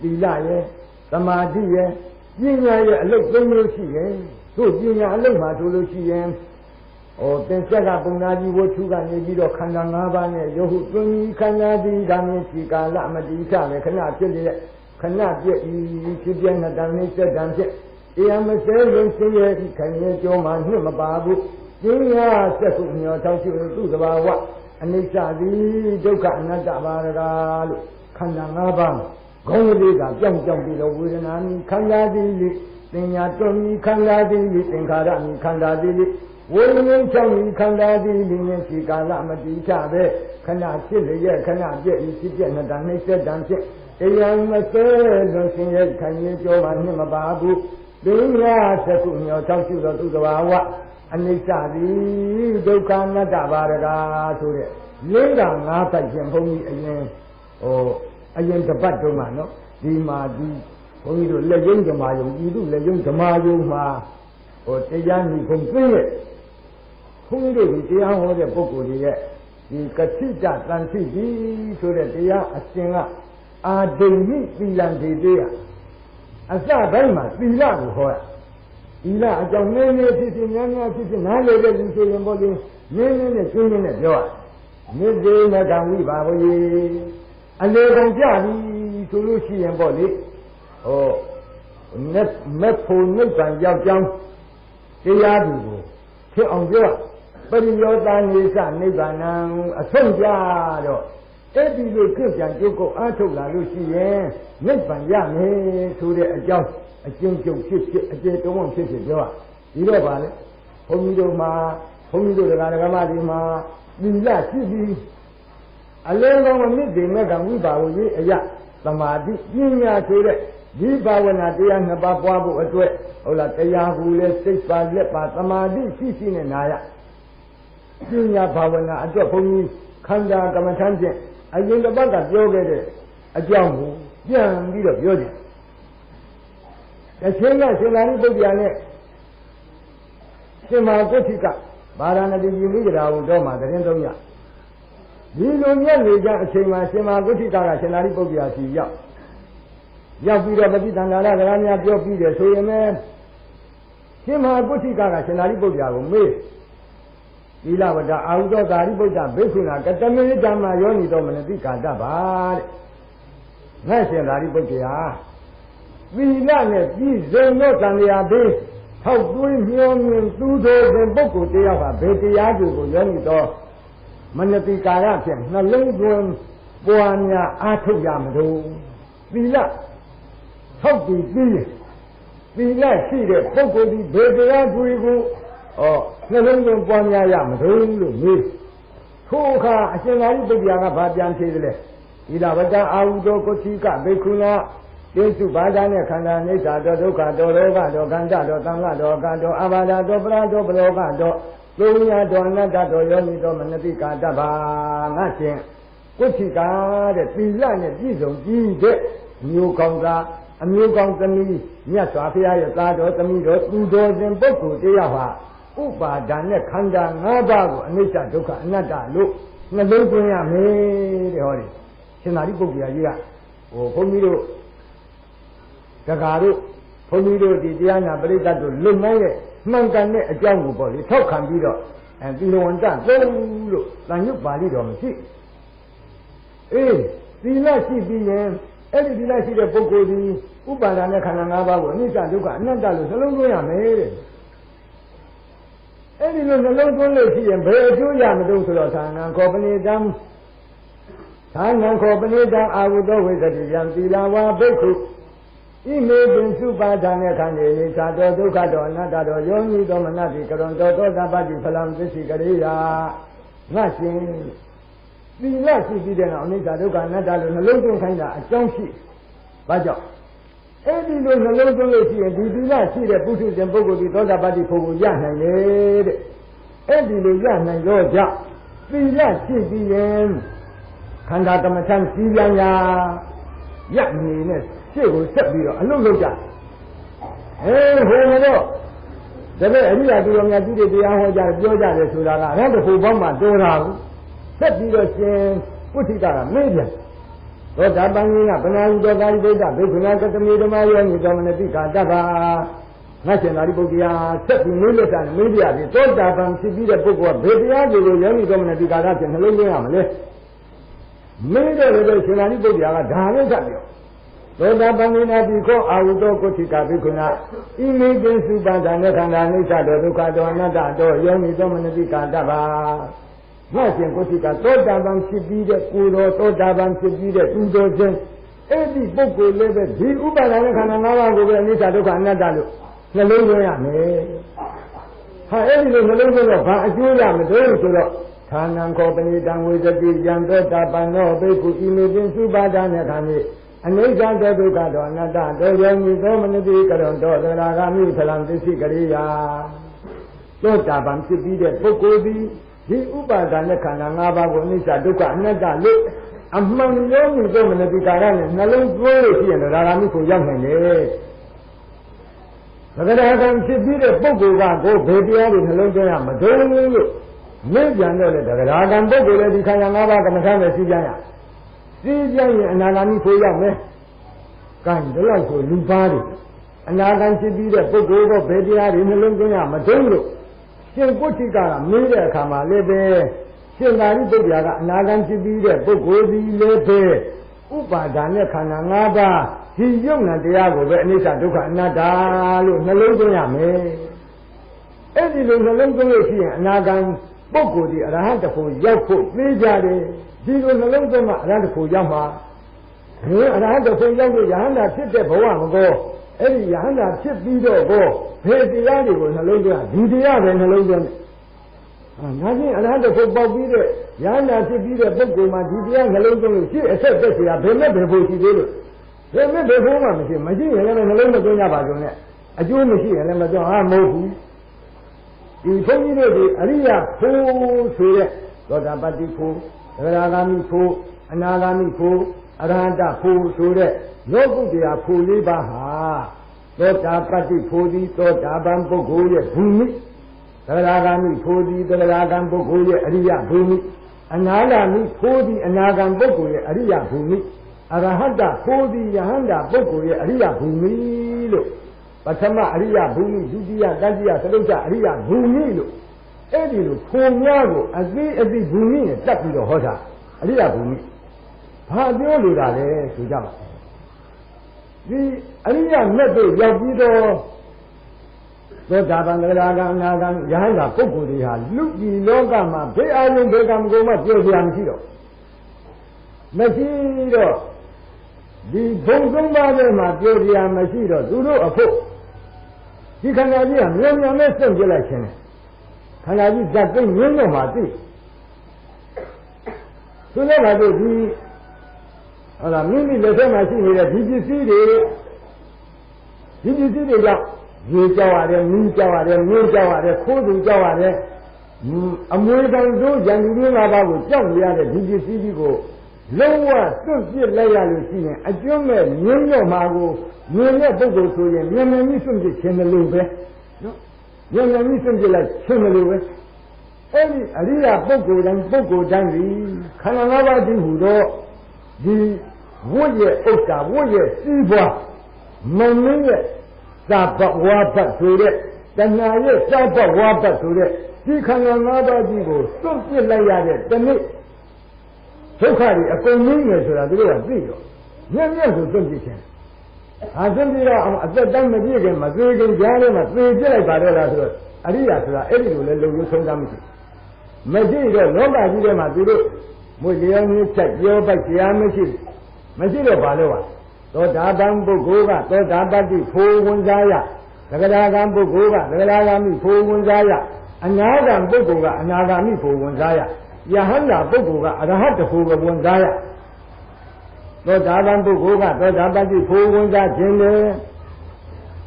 သီလရဲ့သမာဓိရဲ့ပညာရဲ့အလုပ်သုံးမျိုးရှိရဲ့သို့ပညာအလုပ်မှာဆိုလို့ရှိရင်ဟောသင်္ချက်ကပုံနာကြီးဝှထုကနေပြီးတော့ခန္ဓာ၅ပါးနဲ့ယုတ်ဟုသွင်းကြီးခန္ဓာဒီကမြင်စီကာလမတိချပဲခဏဖြစ်တဲ့ခဏပြည့်ဤဖြစ်ပြနှစ်တန်နဲ့စက်တန်ဖြစ်တရားမစဲရင်သိရဲ့ဒီခိုင်ရဲ့ကြောမှာနှင့်မပါဘူးပညာစက်ခုမျောထောက်ရှိသူသဘာဝအနိစ္စသည်ဒုက္ခအနတ္တပါရကားလို့ခန္ဓာ၅ပါး ခေါင်းလေးကကြောက်ကြောက်ပြီးတော့ဝေဒနာမိခန္ဓာသည်လေသင်ညာတွန်မိခန္ဓာသည်လေသင်္ခါရမိခန္ဓာသည်လေဝိညာဉ်ချောင်းမိခန္ဓာသည်လေဉာဏ်စီကာလမတိချပဲခဏဖြစ်လျက်ခဏပြည့်ဤဖြစ်ပြနှစ်တန်နှိမ့်ဆက်တန်ဖြစ်တရားမစဲလွန်ရှင်ရဲ့ခိုင်ရင်ကြောမှာနှင့်မပါဘူးပညာသကုမျောထောက်ရှိသောသူတော်ဝအနိစ္စသည်ဒုက္ခအနတ္တပါရကားဆိုတဲ့လေးကငါးပတ်ရှင်ဘုန်းကြီးအရင်ဟို အရင်တပတ်တုန်းကနော်ဒီမှာဒီဘုန်းကြီးတို့လက်ယုံဓမ္မယုံဤသူလက်ယုံဓမ္မယုံမှာဟိုတရားညီခုံသိရဲ့ဘုန်းကြီးတို့ဒီတရားဟောတဲ့ပုဂ္ဂိုလ်တွေရဲ့ဒီကတိတတန်သိကြီးဆိုတဲ့တရားအရှင်ကအာဒိမိသီလံဒေတေယအစပိုင်းမှာသီလကိုဟောရသီလအကြောင်းနည်းနည်းဖြစ်ဖြစ်များများဖြစ်ဖြစ်နားလည်တဲ့လူဆိုရင်ပေါ့လေနည်းနည်းနဲ့ကျင်းကျင်းနဲ့ပြောရမေတ္တေနကံဝိပါဝေ အလေကုန်ကြပြီဆိုလို့ရှိရင်ပေါ့လေဟောမက်မက်ဖို့နိဗ္ဗာန်ရောက်ကြောင်းတရားသူကိုဖြစ်အောင်ပြောပရိယောတာနေစနိဗ္ဗာန်အဆုံးကြတော့အဲ့ဒီလိုကြည့်ပြန်ကြုတ်ကိုအားထုတ်လာလို့ရှိရင်နိဗ္ဗာန်ရမယ်ဆိုတဲ့အကြောင်းအကျဉ်းချုပ်ဖြစ်ဖြစ်အကျေတုံးဖြစ်ဖြစ်ပြောဒီတော့ပါလေဘုန်းကြီးတို့မှာဘုန်းကြီးတို့တရားဓမ္မတွေမှာသီလရှိပြီး အလုံးစုံအမြင့်တွေမဲ့ကဝိပါဝကြီးအယသမာဓိပညာဆိုတဲ့ဒီဘာဝနာတရားနှစ်ပါးပွားဖို့အတွက်ဟုတ်လားတရားကူလဲစိတ်ပါလက်ပါသမာဓိရှိရှိနဲ့နာရပညာဘာဝနာအတွက်ဘုန်းကြီးခန္ဓာကမ္မထမ်းဖြင့်အရင်တစ်ပတ်ကပြောခဲ့တဲ့အကြောင်းကိုပြန်ပြီးတော့ပြောတယ်။တစ်ချိန်ကရှင်သာရိပုတ္တရာနဲ့ရှင်မာကုဋ္ဌိကဗာရာဏသီပြည်မိဂရာဟုတော့မှတရင်သုံးရ ဒီလိုမြတ်နေကြအချိန်မှာရှင်မာကုဋ္ဌိကကရှင်သာရိပုတ္တရာစီရောက်ရောက်ပြီးတော့ပဋိသင်္ခါရကရာများပြောပြီးတယ်ဆိုရင်လည်းရှင်မာကုဋ္ဌိကကရှင်သာရိပုတ္တရာကိုမေးသီလဝတ္တအာဟုသောသာရိပုတ္တဘိက္ခုနာကတမေဓမ္မယောနိတော်မနတိကာတပါတဲ့ငါရှင်သာရိပုတ္တရာသီလနဲ့ပြည်စုံသောသံဃာဘေးထောက်သွေးမျောမြင်သူတော်တဲ့ပုဂ္ဂိုလ်တရားဟာဘယ်တရားတွေကိုယောနိတော် မနတိကာရဖြင့်နှလုံးသွင်းပွားများအားထုတ်ရမလို့သီလထောက်ပြီးပြီးသီလရှိတဲ့ပုဂ္ဂိုလ်ဒီဘယ်တရားတွေကိုဩနှလုံးသွင်းပွားများရမလို့လို့မေးထိုအခါအရှင်သာရိပုတ္တရာကဗာပြန်ဖြေတယ်လေဤလာဝတ္တအာဟုသောကုဋ္ဌိကဘေကုဏတိစုဘာသာနဲ့ခန္ဓာအိဋ္ဌာတောဒုက္ခတောရောဂတောကန္တတောသံဃတောကတောအဘာဒတောပရာတောပရောဂတော သုံးညာတောအနတ္တတောယောနိတောမနတိကာတ္ဗာငါရှင်ကုဋ္ဌိကတဲ့သီလနဲ့ပြည့်စုံကြည့်တဲ့မျိုးကောင်းသားအမျိုးကောင်းသမီးမြတ်စွာဘုရားရဲ့သားတော်သမီးတော်သူတော်ရှင်ပုဂ္ဂိုလ်တရားဟာဥပါဒာနဲ့ခန္ဓာ၅ပါးကိုအနိစ္စဒုက္ခအနတ္တလို့နှလုံးသွင်းရမယ်တဲ့ဟောဒီရှင်သာရိပုတ္တရာကြီးကဟိုဘုန်းကြီးတို့တကာတို့ဘုန်းကြီးတို့ဒီတရားနာပရိသတ်တို့လွတ်နိုင်တဲ့ မှန်ကန်တဲ့အကြောင်းကိုပေါ့လေထောက်ခံပြီးတော့အဲဒီလဝန်တသုံးလို့တန်ညွတ်ပါဠိတော်မရှိအေးသီလရှိပြီးရင်အဲ့ဒီသီလရှိတဲ့ပုဂ္ဂိုလ်ဒီဥပါဒာနဲ့ခန္ဓာ၅ပါးကိုအနိစ္စဒုက္ခအနတ္တလို့နှလုံးသွင်းရမယ်တဲ့အဲ့ဒီလိုနှလုံးသွင်းလို့ရှိရင်ဘယ်အကျိုးရမလို့ဆိုတော့သာနာခောပဏိတံသာနာခောပဏိတံအာဟုသောဝိသတိယံသီလဝါဘိက္ခု ဣမေပင်စုပါဒာနဲ့ခန္ဓေနေသာတော်ဒုက္ခတော်အနတ္တတော်ယောနိတော်မနတိကရွန်တော်သောသဗ္ဗတိဖလံသစ္စိကရိယာငါရှင်သီလရှိပြီးတဲ့နောက်အနိစ္စဒုက္ခအနတ္တလို့နှလုံးသွင်းခိုင်းတာအကြောင်းရှိဘာကြောင့်အဲ့ဒီလိုနှလုံးသွင်းလို့ရှိရင်ဒီသီလရှိတဲ့ပုထုဇဉ်ပုဂ္ဂိုလ်ဒီသောတာပတ္တိဖို့ကိုရနိုင်လေတဲ့အဲ့ဒီလိုရနိုင်တော့ကြောင့်သီလရှိပြီးရင်ခန္ဓာကမ္မထံစီလံရာရနေနဲ့ ရှေ့ကိုဆက်ပြီးတော့အလုပ်လုပ်ကြဟေးဟိုကတော့ဒါပေမဲ့အရိယာသူတော်များသူတွေတရားဟောကြပြောကြတယ်ဆိုတာကတော့ဟိုဘောက်မှတော်တာဘူးဆက်ပြီးတော့ရှင်ပုဋ္ဌိကကမေးပြန်သောတာပန်ကြီးကပနာယုတောကာယိဒိဋ္ဌဘိက္ခုနာကတမေဓမ္မယောနိသောမနတိကာတ္တဗာငါရှင်သာရိပုတ္တရာဆက်ပြီးမေးလက်တာမေးပြပြီသောတာပန်ဖြစ်ပြီးတဲ့ပုဂ္ဂိုလ်ကဘယ်တရားတွေကိုယောနိသောမနတိကာတဖြင့်နှလုံးသွင်းရမလဲမေးတယ်လည်းရှင်သာရိပုတ္တရာကဒါလေးကပြော သောတာပန်နိနာတိခောအာဟုတောကုဋ္ဌိကဘိက္ခုနာဣမိကိစုပန္တနခန္ဓာနိစ္စတောဒုက္ခတောအနတ္တတောယောနိသောမနတိကာတ္တဗာငါရှင်ကိုတိကသောတာပန်ဖြစ်ပြီးတဲ့ကိုယ်တော်သောတာပန်ဖြစ်ပြီးတဲ့သူတော်ချင်းအဲ့ဒီပုဂ္ဂိုလ်လည်းပဲဒီဥပါဒနာခန္ဓာ၅ပါးကိုပဲအနိစ္စဒုက္ခအနတ္တလို့နှလုံးသွင်းရမယ်။ဟာအဲ့ဒီလိုနှလုံးသွင်းတော့ဘာအကျိုးရမလို့ဆိုတော့ဌာနံခောပဏိတံဝေသတိယံသောတာပန်သောဘိက္ခုဤမေပင်စုပါဒနာခန္ဓာ အနိစ္စတေဒုက္ခတောအနတ္တတောယောနိသောမနတိကရောတောသရဂာမိဖလံသိစိကရိယာသောတာပန်ဖြစ်ပြီးတဲ့ပုဂ္ဂိုလ်သည်ဒီဥပါဒณะခန္ဓာ၅ပါးကိုအနိစ္စဒုက္ခအနတ္တလို့အမှန်ရောမှုသောမနတိကာရနဲ့နှလုံးသွင်းလို့ရှိရင်တော့ဒါကမိကိုရောက်နိုင်တယ်။သက္ကရာကံဖြစ်ပြီးတဲ့ပုဂ္ဂိုလ်ကကိုဘယ်တရားတွေနှလုံးသွင်းရမဒုံလို့မိပြန်တော့လေသက္ကရာကံပုဂ္ဂိုလ်လည်းဒီခန္ဓာ၅ပါးကမ္မထာနဲ့စီးပြန်ရ။ စီးပြန်ရင်အနာဂါမိကိုရောက်မယ်။ကံဒီလောက်ဆိုလူပါးတွေအနာဂံဖြစ်ပြီးတဲ့ပုဂ္ဂိုလ်ကဘယ်တရားတွေနှလုံးသွင်းရမဒုံလို့ရှင်ပုဋ္ဌိကကမေးတဲ့အခါမှာလည်းပဲရှင်သာရိပုတ္တရာကအနာဂံဖြစ်ပြီးတဲ့ပုဂ္ဂိုလ်ဒီလည်းပဲဥပါဒာနဲ့ခန္ဓာ၅ပါးဒီယုံနာတရားကိုပဲအနိစ္စဒုက္ခအနတ္တလို့နှလုံးသွင်းရမယ်။အဲ့ဒီလိုနှလုံးသွင်းလို့ရှိရင်အနာဂံပုဂ္ဂိုလ်ဒီအရဟံတဖို့ရောက်ဖို့သိကြတယ်။ ဒီလိုနှလုံးသွင်းမှအရဟတခုရောက်မှာဒီအရဟတခုရောက်လို့ယဟန္တာဖြစ်တဲ့ဘဝမကောအဲ့ဒီယဟန္တာဖြစ်ပြီးတော့ကောဘယ်တရားတွေကိုနှလုံးသွင်းဒီတရားပဲနှလုံးသွင်းတယ်အာငါချင်းအရဟတခုပေါက်ပြီးတဲ့ယဟန္တာဖြစ်ပြီးတဲ့ပုဂ္ဂိုလ်မှာဒီတရားနှလုံးသွင်းလို့ရှေ့အဆက်သက်စရာဘယ်နဲ့ဘယ်ဖို့ရှိသေးလို့ဘယ်နဲ့ဘယ်ဖို့မှမရှိမရှိရင်လည်းနှလုံးမသွင်းရပါဘူးနဲ့အကျိုးမရှိရင်လည်းမသွင်းဟာမဟုတ်ဘူးဒီဘုန်းကြီးတို့ဒီအရိယဖို့ဆိုတဲ့သောတာပတ္တိဖို့ သရဂါမိဖို့အနာဂါမိဖို့အရဟတဖို့ဆိုတဲ့လောကုတ္တရာဖို့လေးပါးဟာသောတာပတ္တိဖို့သည်သောတာပန်ပုဂ္ဂိုလ်ရဲ့ဘူမိသရဂါမိဖို့သည်သရဂံပုဂ္ဂိုလ်ရဲ့အရိယဘူမိအနာဂါမိဖို့သည်အနာဂံပုဂ္ဂိုလ်ရဲ့အရိယဘူမိအရဟတဖို့သည်ယဟန္တာပုဂ္ဂိုလ်ရဲ့အရိယဘူမိလို့ပထမအရိယဘူမိဒုတိယတတိယသတုတ္တအရိယဘူမိလို့ အဲ့ဒီလိုဖိုများကိုအသေးအသေးဘူမိနဲ့တက်ပြီးတော့ဟောတာအရိယဘူမိဘာပြောလိုတာလဲဆိုကြပါဒီအရိယမြတ်တို့ရောက်ပြီးတော့သောတာပန်သရဂံအနာဂံယဟန္တာပုဂ္ဂိုလ်တွေဟာလူပြည်လောကမှာဘေးအလုံးဘေးကံကိုမှပြောပြမရှိတော့မရှိတော့ဒီဘုံဆုံးပါးထဲမှာပြောပြမရှိတော့သူတို့အဖို့ဒီခန္ဓာကြီးကမြေမြေနဲ့စွန့်ပြလိုက်ခြင်း ခန္ဓာကြီးဇက်သိငင်းတော့မှသိသူလည်းကတို့ဒီဟုတ်လားမိမိလက်ထဲမှာရှိနေတဲ့ဒီပစ္စည်းတွေဒီပစ္စည်းတွေကြောင့်ရေကြောက်ရတယ်မီးကြောက်ရတယ်မြင်းကြောက်ရတယ်ခိုးသူကြောက်ရတယ်အမွေတောင်တို့ရန်သူတွေငါးပါးကိုကြောက်နေရတဲ့ဒီပစ္စည်းကြီးကိုလုံးဝစွန့်ပစ်လိုက်ရလို့ရှိရင်အကျွမ်းမဲ့မြင်းရော့မှာကိုမြင်တဲ့ပုဂ္ဂိုလ်ဆိုရင်မြန်မြန်ကြီးစွန့်ပစ်ခြင်းလို့ပဲနော် မြန်မြန်ကြီးစွန့်ပစ်လိုက်ခြင်းလို့ပဲအဲ့ဒီအရိယာပုဂ္ဂိုလ်တိုင်းပုဂ္ဂိုလ်တိုင်းဒီခန္ဓာ၅ပါးတည်ဟူတော့ဒီဝတ်ရဲ့ဥစ္စာဝတ်ရဲ့စီးပွားမုံမင်းရဲ့သာဘဝဘတ်ဆိုတဲ့တဏှာရဲ့သာဘဝဘတ်ဆိုတဲ့ဒီခန္ဓာ၅ပါးကြီးကိုစွန့်ပစ်လိုက်ရတဲ့တနည်းဒုက္ခတွေအကုန်ကြီးနေဆိုတာသူတို့ကသိတော့ညံ့ညံ့ဆိုစွန့်ပစ်ခြင်း ဟာစွန့်ပြီးတော့အသက်တိုင်းမပြည့်ခင်မသေးခင်ကြားထဲမှာသေပြလိုက်ပါတော့လားဆိုတော့အရိယာဆိုတာအဲ့ဒီလိုလဲလုံရုံဆုံးသားမရှိမရှိတော့လောကကြီးထဲမှာသူတို့မွေလျောင်းကြီးချက်ပြောပိုက်တရားမရှိမရှိတော့ဘာလို့ ਆ သောတာပန်ပုဂ္ဂိုလ်ကသောတာပတ္တိဖိုးဝင်စားရသဂရာကံပုဂ္ဂိုလ်ကသဂရာဂမိဖိုးဝင်စားရအနာဂံပုဂ္ဂိုလ်ကအနာဂါမိဖိုးဝင်စားရယဟန္တာပုဂ္ဂိုလ်ကအရဟတဖိုးကဝင်စားရ သောတာပန်ပုဂ္ဂိုလ်ကသောတာပတ္တိဖိုးဝင်စားခြင်းလေ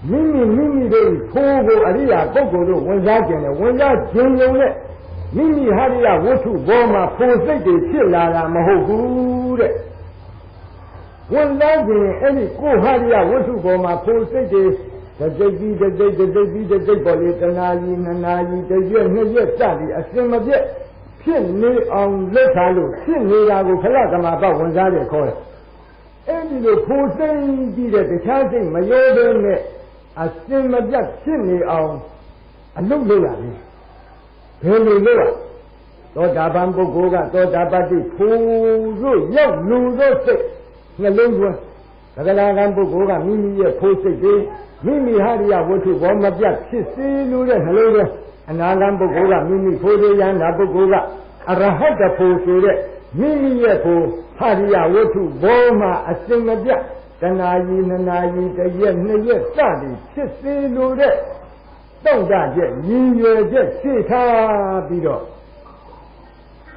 မိမိမိမိတို့ဖိုးကိုအရိယာပုဂ္ဂိုလ်တို့ဝင်စားခြင်းလေဝင်စားခြင်းုံနဲ့မိမိဟာရိယဝတ္ထုဘောမှာဖိုစိတ်တွေဖြစ်လာတာမဟုတ်ဘူးတဲ့ဝန်သားခြင်းအဲ့ဒီကိုဟာရိယဝတ္ထုပေါ်မှာဖိုစိတ်တွေတစိတ်ပြီးတစိတ်တစိတ်ပြီးတစိတ်ပေါ်လေတနာကြီးနနာကြီးတရွက်နှစ်ရွက်စသည်အစင်မပြတ်ဖြစ်နေအောင်လုပ်ထားလို့ဖြစ်နေတာကိုခလသမဘဝန်စားတယ်ခေါ်တယ် အဲ့ဒီလိုဖိုးစိမ့်ပြီးတဲ့တခြားစိတ်မရောဘဲနဲ့အစင်မပြတ်ဖြစ်နေအောင်အလုပ်လုပ်ရတယ်ဘယ်လိုလုပ်ရသောတာပန်ပုဂ္ဂိုလ်ကသောတာပတ္တိဖိုးလို့ရောက်လူသောစိတ်နှလုံးသွင်းသက္ကလာကံပုဂ္ဂိုလ်ကမိမိရဲ့ဖိုးစိတ်တွေမိမိဟာရိယဝတ္ထုဘောမပြတ်ဖြစ်စေလို့တဲ့နှလုံးသွင်းအနာဂံပုဂ္ဂိုလ်ကမိမိဖိုးရယန္တာပုဂ္ဂိုလ်ကအရဟတဖို့ဆိုတဲ့မိမိရဲ့ကို ဟရိယဝတ္ထုဘောမှာအစင်မပြတ်တဏှာကြီးနနာကြီးတရက်နှစ်ရက်စသည်ဖြစ်စေလိုတဲ့တောင့်တချက်ရည်ရွယ်ချက်ရှေ့ထားပြီးတော့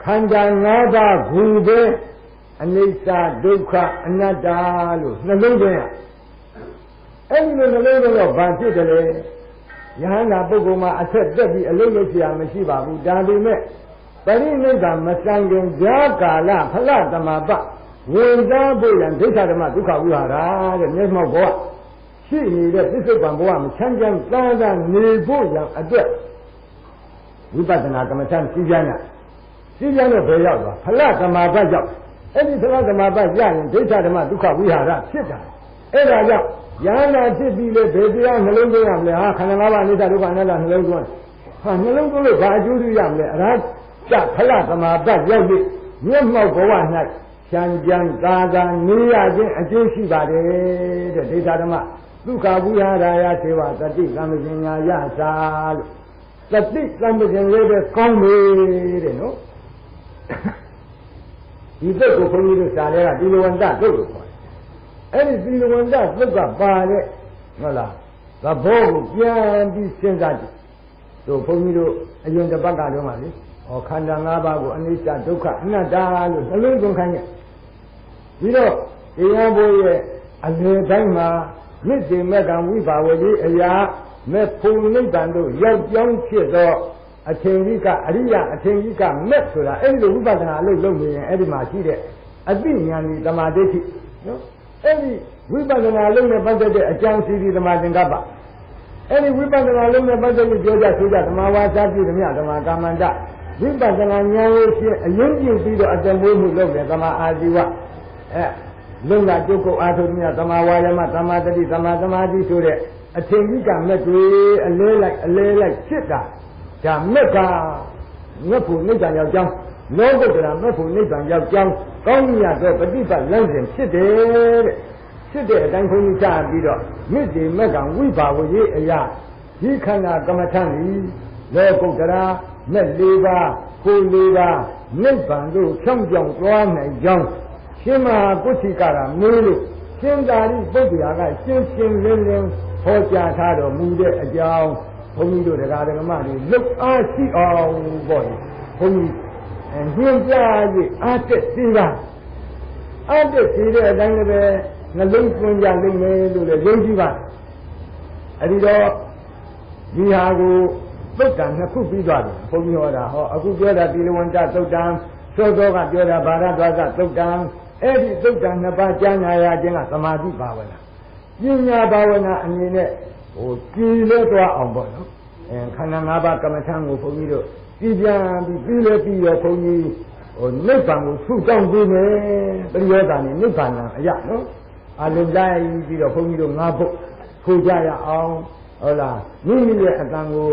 ခန္ဓာ၅ပါးဘူပဲအနိစ္စဒုက္ခအနတ္တလို့နှလုံးသွင်းရအဲ့ဒီလိုနှလုံးသွင်းတော့ဘာဖြစ်တယ်လဲယဟန္တာပုဂ္ဂိုလ်မှာအထက်တက်ပြီးအလုံးလို့ဆရာမရှိပါဘူးဒါပေမဲ့ ပရိနိဗ္ဗာန်မစံခင်ဈာကာလဖလသမပဝင်သားဖို့ရန်ဒိဋ္ဌဓမ္မဒုက္ခဝိဟာရတဲ့မျက်မှောက်ဘဝရှိနေတဲ့ပြစ္ဆုတ်ပံဘဝမချမ်းချမ်းသာသာနေဖို့ရန်အတွက်ဝိပဿနာကမ္မထစီးကြရစီးကြတော့ဘယ်ရောက်သွားဖလသမပရောက်အဲ့ဒီဖလသမပရရင်ဒိဋ္ဌဓမ္မဒုက္ခဝိဟာရဖြစ်တာအဲ့ဒါကြောင့်ယန္တာဖြစ်ပြီးလေဘယ်တရားနှလုံးသွင်းရမလဲဟာခန္ဓာ၅ပါးအနိစ္စဒုက္ခအနတ္တနှလုံးသွင်းဟာနှလုံးသွင်းလို့ဘာအကျိုးပြုရမလဲအရာ ကြဖလသမာပတ်ရောက်ပြီးမျက်မှောက်ဘဝ၌ချမ်းကြမ်းသာသာနေရခြင်းအကျိုးရှိပါတယ်တဲ့ဒိဋ္ဌဓမ္မဒုက္ခဝိဟာရယသေဝတတိကံပညာယသာလို့တတိကံပညာလေးပဲကောင်းတယ်တဲ့နော်ဒီသက်ကိုခွန်ကြီးတို့စာထဲကဒီလဝန္တသုတ်ကိုခေါ်တယ်အဲ့ဒီဒီလဝန္တသုတ်ကပါတဲ့ဟုတ်လားသဘောကိုပြန်ပြီးစဉ်းစားကြည့်တို့ခွန်ကြီးတို့အရင်တစ်ပတ်ကတော့မှလေ ဟောခန္ဓာ၅ပါးကိုအနိစ္စဒုက္ခအနတ္တလို့နှလုံးသွင်းခိုင်းတယ်ပြီးတော့တရားဘုရဲ့အလယ်တိုင်းမှာမြစ်တင်မဲ့ကံဝိဘာဝကြီးအရာမဲ့ဖုန်နိဗ္ဗာန်တို့ရောက်ကြောင်းဖြစ်သောအထင်ကြီးကအရိယအထင်ကြီးကမဲ့ဆိုတာအဲ့ဒီလိုဝိပဿနာအလုပ်လုပ်နေရင်အဲ့ဒီမှာရှိတဲ့အသိဉာဏ်ကြီးတမာဒိဋ္ဌိနော်အဲ့ဒီဝိပဿနာလုပ်နေပတ်သက်တဲ့အကြောင်းစီစီတမာသင်္ကပ္ပအဲ့ဒီဝိပဿနာလုပ်နေပတ်သက်လို့ပြောကြဆိုကြသမာဝါစာပြုသမျှသမာကာမန္တ ဝိပဿနာဉာဏ်ရဲ့ဖြင့်အရင်ကျင့်ပြီးတော့အတမွေးမှုလုပ်တယ်သမာအာဇီဝအဲလုံကကျုပ်ကိုအာထုမြတ်သမာဝါယမသမာတတိသမာသမာဓိဆိုတဲ့အထင်ကြီးကမဲ့တွေအလဲလိုက်အလဲလိုက်ဖြစ်တာဒါမဲ့ကမြတ်ဖို့နိဗ္ဗာန်ရောက်ကြောင်းလောကုတ္တရာမြတ်ဖို့နိဗ္ဗာန်ရောက်ကြောင်းကောင်းမြတ်သောပฏิပတ်လမ်းစဉ်ဖြစ်တယ်တဲ့ဖြစ်တဲ့အတိုင်းခွန်ကြီးကြားပြီးတော့မြစ်ဒီမက်ကဝိဘာဝရေးအရာဒီခန္ဓာကမ္မထံဤလောကုတ္တရာ မဲ့၄ပါးကို၄ပါးနိဗ္ဗာန်သို့ဖြောင်းပြောင်းသွားနိုင်ကြောင်းရှင်မဟာပုသိကရာမေးလို့ရှင်သာရိပုတ္တရာကရှင်းရှင်းလင်းလင်းဟောကြားထားတော်မူတဲ့အကြောင်းဘုန်းကြီးတို့တရားဓမ္မတွေလုတ်အားရှိအောင်ပေါ့ဘုန်းကြီးညွှန်ကြား၍အားတက်သေးတာအားတက်သေးတဲ့အတိုင်းလည်းနှလုံးသွင်းကြလိမ့်မယ်လို့လည်းယုံကြည်ပါအဲဒီတော့ဒီဟာကို သုတ်တန်နှစ်ခုပြီးသွားပြီဘုန်းကြီးဟောတာဟောအခုပြောတာတိလဝန္တသုတ်တန်သောသောကပြောတာဘာရဒွါကသုတ်တန်အဲ့ဒီသုတ်တန်နှစ်ပါးကြားနာရခြင်းကသမာဓိဘာဝနာပညာဘာဝနာအမြင်နဲ့ဟိုကြည်လဲသွားအောင်ပေါ့နော်အဲခန္ဓာ၅ပါးကမ္မထံကိုဘုန်းကြီးတို့ကြည်ပြန်ပြီးပြီးလဲပြီးရောဘုန်းကြီးဟိုနိဗ္ဗာန်ကိုဆုတောင်းပေးမယ်ပရိယောဂာနဲ့နိဗ္ဗာန်အရနော်အလုံးလိုက်ပြီးတော့ဘုန်းကြီးတို့ငါးပုတ်ထိုးကြရအောင်ဟုတ်လားမိမိရဲ့အတန်ကို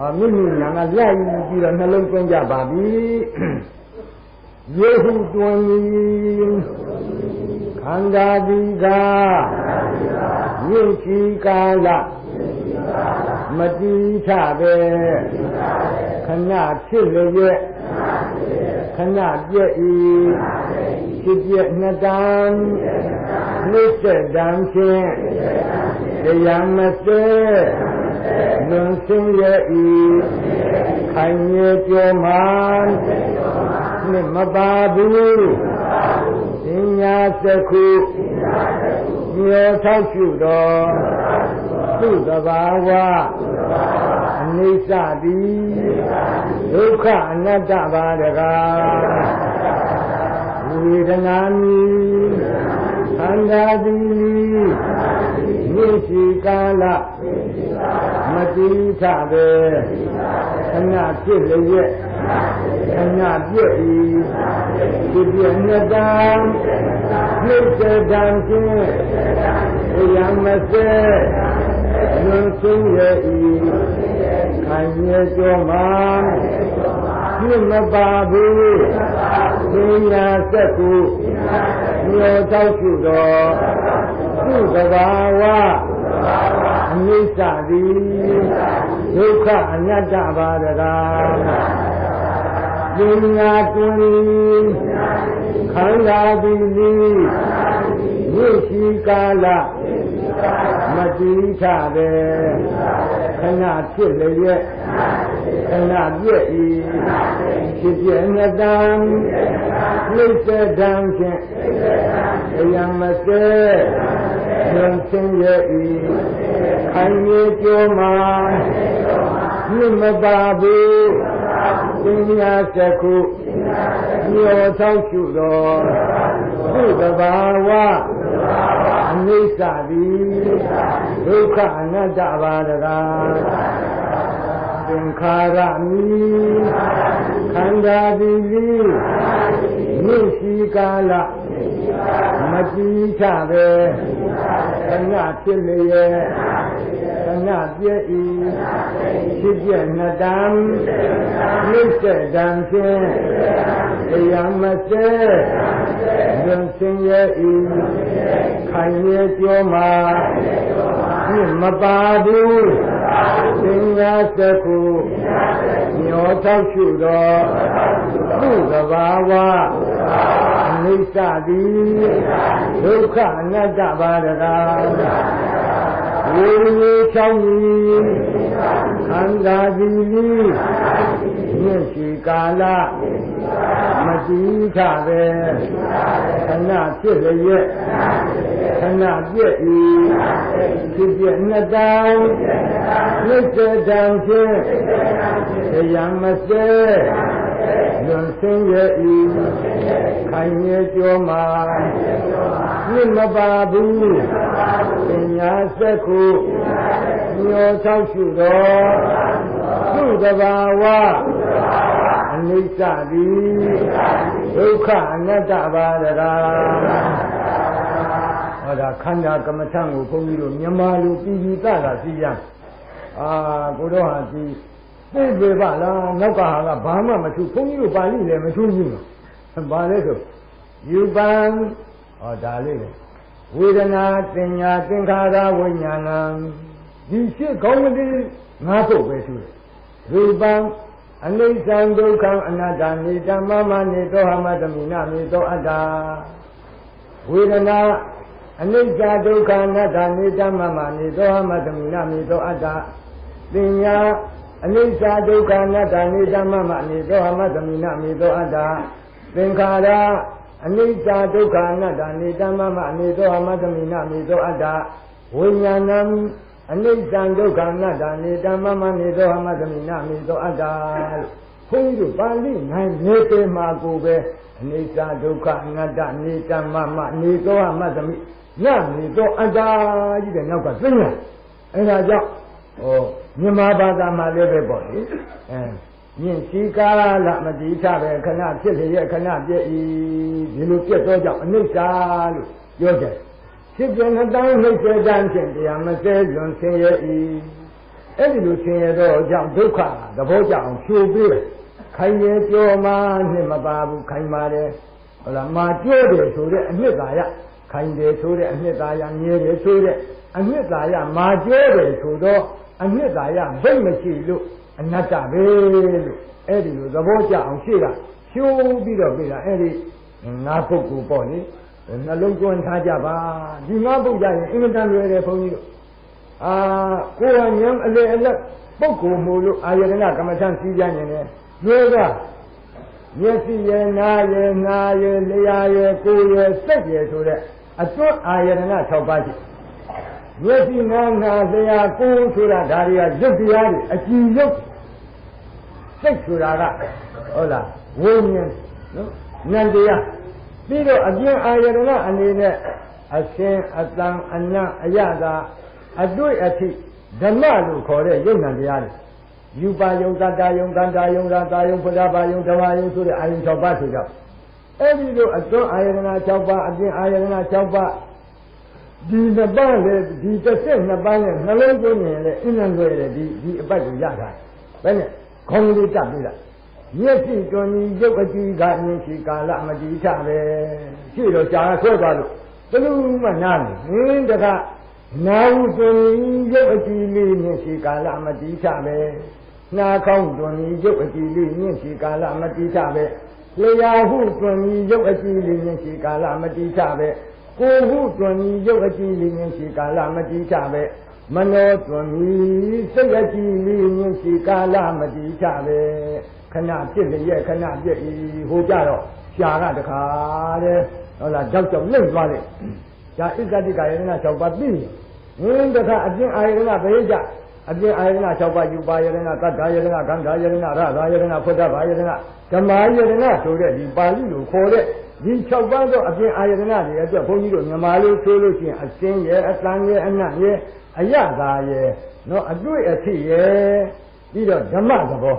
အာမိမိညာကလိုက်ပြီးတော့နှလုံးသွင်းကြပါပြီယေဟုတွင်ခန္ဓာဒီကမြင့်ချီကာလမတိထပဲခဏဖြစ်လျက်ခဏပြည့်ဤဖြစ်ပြနှစ်တန်နှိစ္စတန်ဖြင့်တရားမစဲ လွန်ဆင်းရဲ့ဤခိုင်မြေကျော်မှနှစ်မပါဘူးပညာစခုမြေထောက်ရှုတော်သူသဘာဝအနိစ္စတိဒုက္ခအနတ္တပါတကားဝေဒနာမိခန္ဓာတိမြေရှိကာလ မတိထပဲခဏဖြစ်လျက်ခဏပြည့်ဤဒီပြည့်နှစ်တန်နှိစ္စတံချင်းဘုရားမစဲလွန်ဆုံးရဲ့ဤခံရကြောမှာပြည့်မပါဘူးသင်ညာစက်ကူမြေတောက်ရှိတော်သူ့တဘာဝအနိ စ္စသည်ဒုက္ခအနတ္တပါဒရာပညာတွင်ခန္ဓာသည်သည်ဝိရှိကာလမတိထတဲ့ခဏဖြစ်လျက်ခဏပြည့်ဤဖြစ်ပြနှစ်တန်နှိစ္စတံဖြင့်အယံမစဲ ဉာဏ်ဆင်းရဲ့ဤခိုင်မြေကျော်မှာမြင့်မပါဘူးပညာစကုညောသောရှုတော်သူတဘာဝအနိစ္စသည်ဒုက္ခအနတ္တပါဒရာသင်္ခါရမိခန္ဓာသည်သည်မြင့် ရှိကာလမတိထပဲခဏဖြစ်လျက်ခဏပြည့်ဤဖြစ်ပြနှစ်တန်နှိစ္စတံဖြင့်တရားမစဲဉာဏ်စင်ရဲ့ဤခိုင်ရဲ့ကြောမှာပြမပါဘူးသင်္ညာစကုညောထောက်ရှုတော်သူ့သဘာဝ အနိစ္စသည်ဒုက္ခအနတ္တပါဒရာဝိရိယချောင်းကြီးခန္ဓာသည်မြင့်ရှိကာလမတိထပဲခဏဖြစ်လျက်ခဏပြည့်ဤဖြစ်ပြနှစ်တန်နှိစ္စတံဖြင့်တရားမစဲ လွန်ဆင်းရဲ့ဤခိုင်ရဲ့ကြောမှာပြစ်မပါဘူးပညာစက်ခုညောသောရှုတော်သူ့တဘာဝအနိစ္စသည်ဒုက္ခအနတ္တပါဒရာဟောဒါခန္ဓာကမ္မထံကိုဘုန်းကြီးတို့မြန်မာလူပြည်ပြည်သားတာသိရအာကိုတော့ဟာဒီ သိပေပါလားနောက်ကဟာကဘာမှမထူဘုန်းကြီးတို့ပါဠိလည်းမထူးဘူးဘာလဲဆိုယူပံဟောဒါလေးလေဝေဒနာတင်ညာသင်္ခါရဝိညာဏဒီရှိကောင်းမတိငါ့ဖို့ပဲထူတယ်ရူပံအနိစ္စံဒုက္ခံအနတ္တနိတမမနိတောဟမတမိနမိတောအတ္တဝေဒနာအနိစ္စဒုက္ခအနတ္တနိတမမနိတောဟမတမိနမိတောအတ္တပညာ အနိစ္စဒုက္ခအနတ္တနိတမမနိတောဟမတမိနမိတောအတ္တသင်္ခါရအနိစ္စဒုက္ခအနတ္တနိတမမနိတောဟမတမိနမိတောအတ္တဝိညာဏံအနိစ္စဒုက္ခအနတ္တနိတမမနိတောဟမတမိနမိတောအတ္တဘုန်းကြီးတို့ပါဠိနိုင်မြေပေမှာကိုပဲအနိစ္စဒုက္ခအနတ္တနိတမမနိတောဟမတမိညနေတော့အတ္တကြီးတဲ့နောက်ကသိညာအဲဒါကြောင့် ဟောမြန်မာဘာသာမှာလည်းပဲပေါ့လေအဲမြင့်ရှိကာလမတိထပဲခဏဖြစ်လျက်ခဏပြည့်ဤဒီလိုပြတ်တော့ကြောင့်အနိစ္စလို့ပြောကြတယ်ဖြစ်ပြနှစ်တန်းနှိမ့်စေတန်းဖြင့်တရားမစဲလွန်ဆင်းရဲဤအဲ့ဒီလိုဆင်းရဲတော့ကြောင့်ဒုက္ခသဘောကြောင့်ဖြူပြီးခိုင်ရဲ့ကြောမှာနှစ်မပါဘူးခိုင်ပါတယ်ဟုတ်လားမာကျိုးတယ်ဆိုတဲ့အနှစ်သာရခိုင်တယ်ဆိုတဲ့အနှစ်သာရမြဲတယ်ဆိုတဲ့အနှစ်သာရမာကျိုးတယ်ဆိုတော့ အနှစ်သာရဘိတ်မရှိလို့အနတ္တပဲလို့အဲ့ဒီလိုသဘောကျအောင်ရှေ့ကဖြိုးပြီးတော့ပြတာအဲ့ဒီငါပုဂ္ဂိုလ်ပေါ့လေနှလုံးသွင်းထားကြပါဒီငါပုဂ္ဂိုလ်ရင်အင်မတန်လွယ်တယ်ဘုန်းကြီးတို့အာကိုယ်ကဉာဏ်အလေအလက်ပုဂ္ဂိုလ်မို့လို့အာယတနာကမ္မထံစီးကြနေတယ်လွယ်ကမျက်စိရဲ့နားရဲ့နားရဲ့လျှာရဲ့ကိုယ်ရဲ့စိတ်ရဲ့ဆိုတဲ့အတွတ်အာယတနာ၆ပါးရှိ မျက်စိနားနားလျှာကိုယ်ဆိုတာဒါတွေကရုပ်တရားတွေအကြည်ရုပ်စိတ်ဆိုတာကဟုတ်လားဝိညာဉ်နော်ဉာဏ်တရားပြီးတော့အပြင်အာယတနာအနေနဲ့အရှင်အတန်အနံ့အယတာအတွေ့အထိဓမ္မလို့ခေါ်တဲ့ယုံ nant တရားတွေယူပါယုံတတ္တယုံကန္တာယုံရာတာယုံဖုဒ္ဓဘာယုံဓမ္မယုံဆိုတဲ့အာယုံ6ပါးဆိုကြအဲ့ဒီလိုအတွန်းအာယတနာ6ပါးအပြင်အာယတနာ6ပါး ဒီနှစ်ပါးလေဒီတစ်ဆက်နှစ်ပါးနဲ့နှလုံးသွင်းရင်လေအင်းနဲ့လွယ်တယ်ဒီဒီအပတ်ကိုရတာဘယ်နဲ့ခေါင်းလေးတက်ပြီလားမျက်စိတွင်ရုပ်အကြည့်ကအင်းရှိကာလမတိထပဲရှိတော့ရှားဆွဲသွားလို့ဘယ်လိုမှနားမင်းတကနာဟုတွင်ရုပ်အကြည့်လေးမျက်စိကာလမတိထပဲနာခေါင်းတွင်ရုပ်အကြည့်လေးမျက်စိကာလမတိထပဲလျာဟုတွင်ရုပ်အကြည့်လေးမျက်စိကာလမတိထပဲ ကိုဟုတွင်ရုပ်အကြည့်လေးမျက်စိကာလမတိထပဲမနောတွင်စိတ်အကြည့်လေးမျက်စိကာလမတိထပဲခဏဖြစ်လျက်ခဏပြည့်ဤဟိုကြတော့ရှားကတခါတဲ့ဟုတ်လားကြောက်ကြောက်လှုပ်သွားတယ်ဒါဣဇတိကယေန6ပါးပြီးဟင်းတခါအပြင်အာယေနဘယ်ကြအပြင်အာယေန6ပါးယူပါယေနကတ္တယေနကန္ဓာယေနရသာယေနဖုဒ္ဓဘာယေနဓမ္မယေနဆိုတဲ့ဒီပါဠိလိုခေါ်တဲ့ ဒီ6ပါးသောအပြင်အာယေနတွေအတွက်ဘုန်းကြီးတို့မြန်မာလိုဆိုလို့ရှိရင်အစင်းရဲ့အတန်ရဲ့အနတ်ရဲ့အယသာရဲ့နော်အတွေ့အထိရဲ့ပြီးတော့ဓမ္မသဘော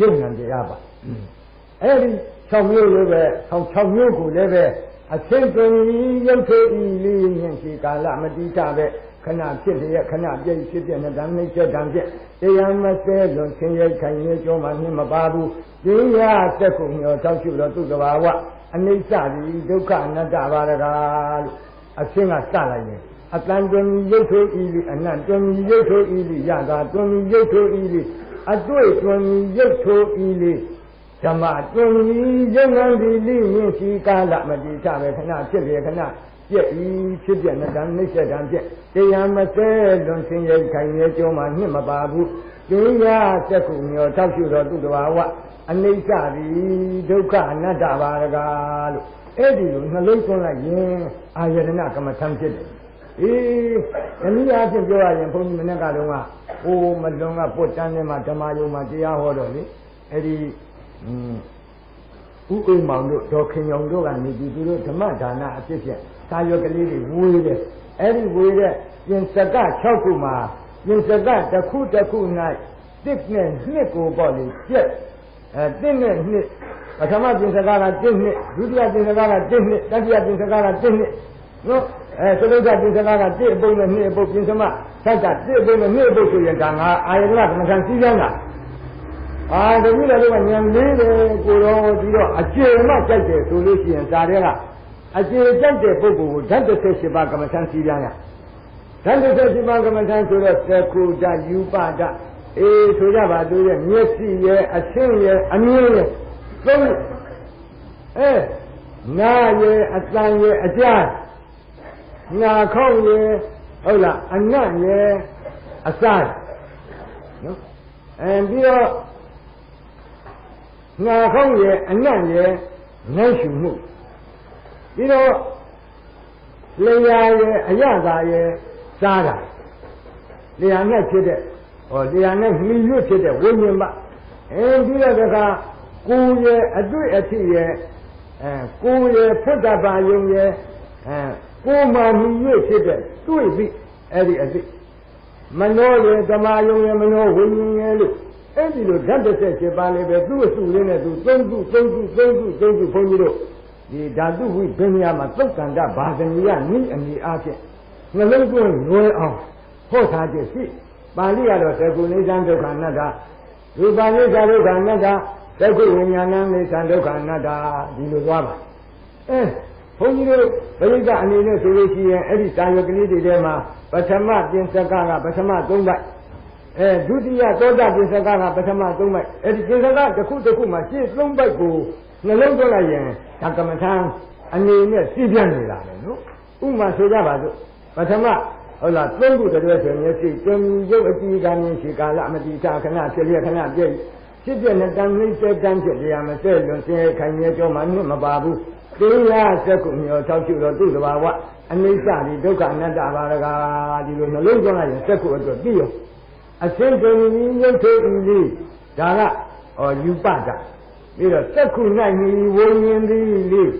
ယုံဉာဏ်တရားပါအဲ့ဒီ6မျိုးလိုပဲ6မျိုးကိုလည်းပဲအသိဉာဏ်ရုပ်ထုတ်ဤလေးဉာဏ်ရှိကာလမတိတာပဲခဏဖြစ်လျက်ခဏပြည့်ဖြစ်ပြနေတမ်းနှိမ့်ချက်တမ်းဖြစ်တရားမစဲလွန်ဆင်းရဲခိုင်ရဲကြောမှနှမပါဘူးတရားစက်ကုန်ရောတောက်ရှုတော့သူ့တဘာဝ အနိစ္စဒီဒုက္ခအနတ္တပါရကားလို့အရှင်းကစလိုက်ရင်အတန်တွင်ရုပ်ထုတ်ဤလိအနတ်တွင်ရုပ်ထုတ်ဤလိရတာတွင်ရုပ်ထုတ်ဤလိအတွေ့တွင်ရုပ်ထိုးဤလေးဓမ္မတွင်ရုပ်ငန်းဒီလိမြင့်ရှိကာလမတိချပဲခဏဖြစ်လေခဏပြည့်ဤဖြစ်ပြနဲ့တန်နှိမ့်ဆက်တန်ပြည့်တရားမစဲလွန်ဆင်းရဲခိုင်ရဲကြောမှညှစ်မပါဘူး ကျင်းရစက်ခုမျောထောက်ရှုတော်သူတော်ဝအနိစ္စဒီဒုက္ခအနတ္တပါရကားလို့အဲ့ဒီလိုနှလုံးသွင်းလိုက်ရင်အာယတနာကမ္မထံဖြစ်တယ်အေးအနည်းအားဖြင့်ပြောရရင်ဘုန်းကြီးမနေ့ကတော့ဟိုမလွန်ကပုတ်တန်းထဲမှာဓမ္မယုံမှာတရားဟောတော့လေအဲ့ဒီဥအိမ်မောင်တို့ဒေါ်ခင်ယောင်တို့ကနေပြီးသူတို့ဓမ္မဒါနအဖြစ်ဖြင့်သာရွက်ကလေးတွေဝေးတယ်အဲ့ဒီဝေးတဲ့ပြင်စက6ခုမှာ ပြင်စကတစ်ခုတစ်ခု၌တစ်နဲ့နှစ်ကိုပေါ့လေပြက်အဲတစ်နဲ့နှစ်ပထမပြင်စကကတစ်နှစ်ဒုတိယပြင်စကကတစ်နှစ်တတိယပြင်စကကတစ်နှစ်နော်အဲသလုတ်ကပြင်စကားကတစ်အပုပ်နဲ့နှစ်အပုပ်ပြင်စမသက်ကတစ်အပုပ်နဲ့နှစ်အပုပ်ဆိုရင်ဒါငါအာယတနာကမ္မထံစည်းကြောင်းတာအာတပည့်လည်းကညံလေးတယ်ကိုတော်ဒီတော့အကျေမကြိုက်တယ်ဆိုလို့ရှိရင်ဒါတွေကအကျေကြိုက်တဲ့ပုဂ္ဂိုလ်ကိုဓာတ်တစ်ဆက်ရှိပါကမ္မထံစည်းကြောင်းရ ဓာတ်တစ်ဆက်ရှိပါကမ္မထံဆိုတော့သကုဒယူပဒအေးဆိုကြပါသူရဲ့မျက်စိရဲ့အဆင်းရဲ့အမြင်ရဲ့သုံးအဲနာရဲ့အတန်ရဲ့အကြားညာခေါက်ရယ်ဟုတ်လားအနတ်ရယ်အစားနော်အဲပြီးတော့ညာခေါက်ရယ်အနတ်ရယ်နိုင်ရှုမှုပြီးတော့လျာရယ်အရသာရယ် စားတာလျာနဲ့ဖြစ်တဲ့ဟောလျာနဲ့မှီရွတ်ဖြစ်တဲ့ဝိညာဉ်ပအဲပြီးတော့တခါကိုယ်ရဲ့အတွေ့အထိရဲ့အဲကိုယ်ရဲ့ဖွတ်တပါယုံရဲ့အဲကိုမှမြည်၍ဖြစ်တဲ့တွေ့ပြီးအဲ့ဒီအသိမနောရေဓမ္မယုံရမနောဝိညာဉ်ရဲ့လို့အဲ့ဒီလိုဓာတ်တစ်ဆက်ဖြစ်ပါလေပဲသူ့အစုလေးနဲ့သူသုံးခုသုံးခုသုံးခုသုံးခုဘုန်းကြီးတို့ဒီဓာတုဝိပညာမှာသုတ်ကန္တဘာသနီယနိအမိအားဖြင့် နှလုံးသွင်းလွယ်အောင်ဟောထားခြင်းရှိပါဠိကတော့သကုနေသံဒုက္ခအနတ္တရူပနိစ္စဒုက္ခအနတ္တသကုဝိညာဏနိစ္စဒုက္ခအနတ္တဒီလိုသွားပါအဲဘုန်းကြီးတို့ဘိက္ခအနေနဲ့ဆိုလို့ရှိရင်အဲ့ဒီတာယကလေးတွေထဲမှာပထမပြင်စကကပထမ၃ပိုက်အဲဒုတိယသောတာပြင်စကကပထမ၃ပိုက်အဲ့ဒီပြင်စကတစ်ခုတစ်ခုမှာရှင်း၃ပိုက်ကိုနှလုံးသွင်းလိုက်ရင်ဒါကမ္မထံအနေနဲ့စီးပြန့်နေတာလေနော်ဥမာဆိုကြပါစို့ ပထမဟုတ်လားသုံးခုတည်းဆိုရင်မျက်စိတွင်ရုပ်အကြည့်ကမြင်ရှိကာလမတိတာခဏဖြစ်လျက်ခဏပြည့်ဖြစ်ပြတဲ့တန်နှိမ့်တဲ့တန်းဖြစ်တရားမစဲလွန်စဲခိုင်ရဲကြောမှနှိမပါဘူးတရားစက်ကုမျောထောက်ရှုတော့သူ့တဘာဝအနိစ္စဒီဒုက္ခအနတ္တပါရကဒီလိုနှလုံးသွင်းလိုက်ရင်စက်ကုအတွက်ပြီးရောအရှင်းပင်ကြီးရုပ်ထုတ်ဤလေးဒါကဟောယူပတာပြီးတော့စက်ကု၌ဤဝိညာဉ်သည်လေး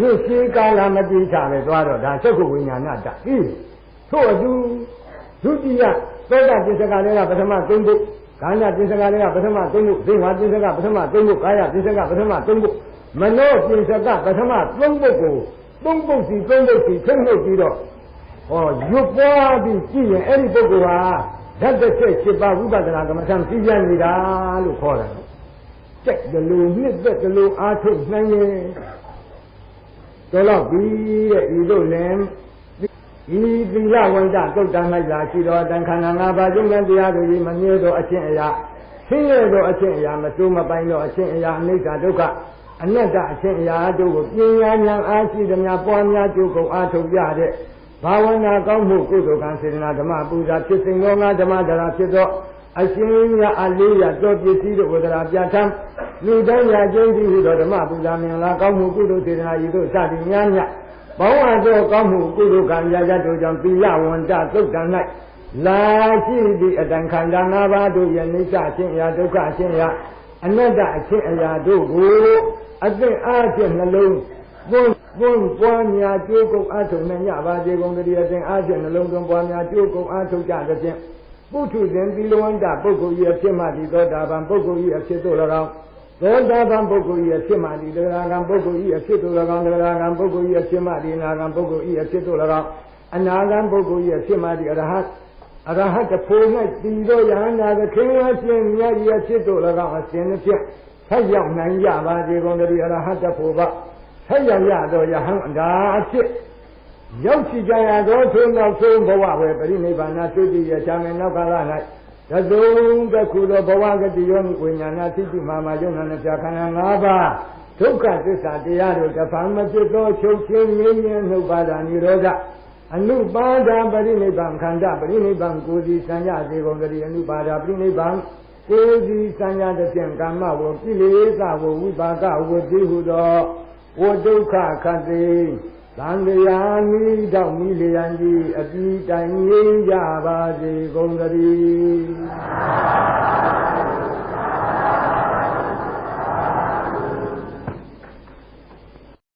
ရုပ်ရှိကာလမတိချပဲသွားတော့ဒါစက်ကုဝိညာဏတပြီးထို့အတူဒုတိယသောတာပစ္စကလည်းကပထမသုံးဖို့ကာယပစ္စကတွေကပထမသုံးဖို့သိဝါပစ္စကပထမသုံးဖို့ကာယပစ္စကပထမသုံးဖို့မနောပစ္စကပထမသုံးဖို့ကိုသုံးဖို့စီသုံးဖို့စီထိမ့်လို့ပြီးတော့ဟောရွတ်ပွားပြီးကြည့်ရင်အဲ့ဒီပုဂ္ဂိုလ်ဟာဓာတ်တစ်ချက်7ပါးဝိပဿနာကမ္မထံသိပြန်နေတာလို့ခေါ်တယ်ကြက်တလူနှစ်သက်တလူအားထုတ်နိုင်ရ င်တော်တော့ပြီးတဲ့ဤတို့လည်းဤသီလဝန္တတုတ်တမ်းလိုက်လာရှိတော်တန်ခန္ဓာ၅ပါးကျုံတဲ့တရားတို့ကြီးမမြဲသောအချင်းအရာဆင်းရဲသောအချင်းအရာမစိုးမပိုင်းသောအချင်းအရာအနိစ္စဒုက္ခအနတ္တအချင်းအရာတို့ကိုပညာဉာဏ်အားရှိသမျှပွားများကြိုးကုန်အားထုတ်ရတဲ့ဘာဝနာကောင်းမှုကုသိုလ်ကံစေတနာဓမ္မပူဇာဖြစ်စဉ်သောငါဓမ္မဒရာဖြစ်သော အရှင်မြတ်အလေးရတော်ပစ္စည်းတို့ဝဒရာပြဋ္ဌာန်းလူတိုင်းရာကျင်းပြီးဟူသောဓမ္မပူဇာမင်္ဂလာကောင်းမှုကုသိုလ်စေတနာဤသို့စသည်များများဘောင်းအပ်သောကောင်းမှုကုသိုလ်ကံရာရတို့ကြောင့်သီလဝန္တသုတ်တံ၌လာရှိသည့်အတန်ခန္ဓာ၅ပါးတို့ရဲ့နိစ္စအချင်းအရာဒုက္ခအချင်းအရာအနတ္တအချင်းအရာတို့ကိုအသိအားဖြင့်နှလုံးပွန်းပွန်းပွားများကြိုးကုပ်အားထုတ်နေကြပါစေကုန်တည်းအသိအားဖြင့်နှလုံးသွင်းပွားများကြိုးကုပ်အားထုတ်ကြသဖြင့် ပုထုဇဉ်သီလဝန္တပုဂ္ဂိုလ်ရဲ့ဖြစ်မှသည်သောတာပန်ပုဂ္ဂိုလ်ရဲ့ဖြစ်သို့၎င်းသောတာပန်ပုဂ္ဂိုလ်ရဲ့ဖြစ်မှသည်တရားကံပုဂ္ဂိုလ်ရဲ့ဖြစ်သို့၎င်းတရားကံပုဂ္ဂိုလ်ရဲ့ဖြစ်မှသည်နာကံပုဂ္ဂိုလ်ရဲ့ဖြစ်သို့၎င်းအနာဂံပုဂ္ဂိုလ်ရဲ့ဖြစ်မှသည်အရဟတ်အရဟတ်တဖို့၌တည်သောယဟန္တာသခင်ဝရှင်မြတ်ရဲ့ဖြစ်သို့၎င်းအစဉ်တစ်ဖြင့်ဆက်ရောက်နိုင်ကြပါစေကုန်တည်းအရဟတ်တဖို့ပါဆက်ရောက်ရသောယဟန်တာအဖြစ် ရောက်ရှိကြရသောသို့နောက်ဆုံးဘဝဝေပရိနိဗ္ဗာန်သုတိယချာမေနောက်ကလာ၌တသုံးတစ်ခုသောဘဝဂတိယောနိဝိညာဏသိတိမာမယုံနာနဲ့ပြခန္ဓာ၅ပါးဒုက္ခသစ္စာတရားတို့တဖန်မဖြစ်သောချုပ်ချင်းငြိမ်းငြိမ်းနှုတ်ပါတာនិရောဓအနုပါဒပရိနိဗ္ဗာန်ခန္ဓာပရိနိဗ္ဗာန်ကိုယ်စီစံရစေကုန်ကြ၏အနုပါဒပရိနိဗ္ဗာန်ကိုယ်စီစံရတဲ့ဖြင့်ကာမဝကိလေသာဝဝိပါကဝတိဟုသောဝဒုက္ခခတ်တိ သံဃာမိတော့မိလျံကြီးအပြီးတိုင်ရင်းကြပါစေကုန်သတည်း